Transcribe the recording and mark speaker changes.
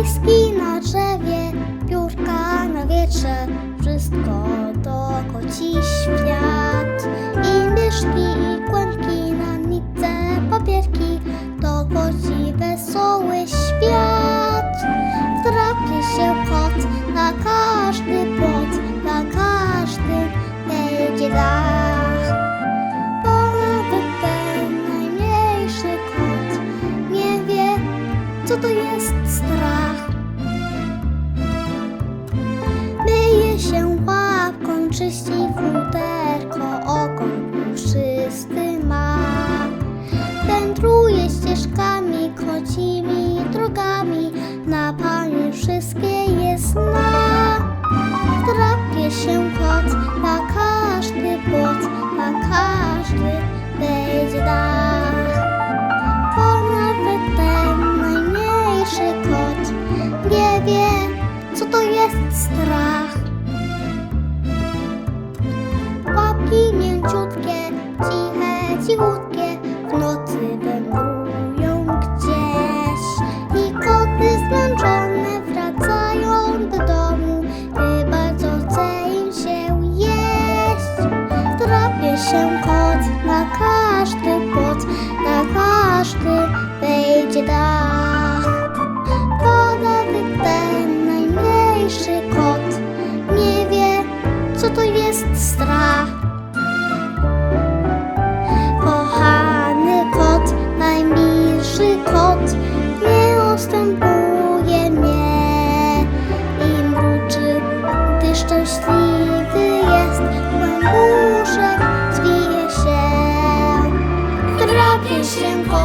Speaker 1: Liski na drzewie, piórka na wietrze, wszystko to koci świat. I myszki, i kłębki, na nitce papierki, to koci wesoły świat. Wdrapie się kot na każdy płot, na każdy wejdzie. Co to jest strach. Myje się łapką, czyści futerko, ogon puszysty ma. Wędruje ścieżkami, kocimi drogami, na pani wszystkie je zna. Drapie się kot nie wie, co to jest strach. Łapki mięciutkie, ciche, cichutkie, w nocy wędrują gdzieś. I koty zmęczone wracają do domu, gdy bardzo chce im się jeść. Drapie się kot na każdy płot, na każdy wejdzie dach. 见过。